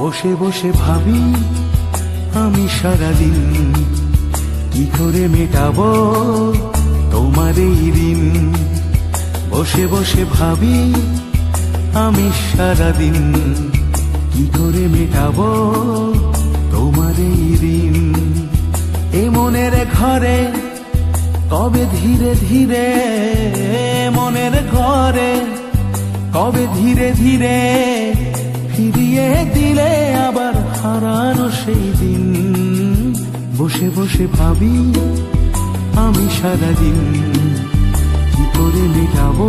বসে বসে ভাবি, আমি সারাদিন কি করে মেটাবো তোমার এই ঋণ বসে বসে ভাবি, আমি সারাদিন কি করে মেটাবো তোমার এই ঋণ এ মনের ঘরে, কবে ধীরে ধীরে মনের ঘরে, কবে ধীরে ধীরে বসে বসে ভাবি আমি সারাদিন কি করে মেটাবো?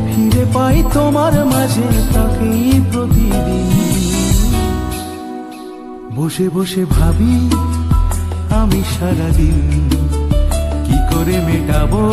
ফিরে পাই তোমার মাঝে তাকেই প্রতিদিন। বসে বসে ভাবি আমি সারাদিন কি করে মেটাবো?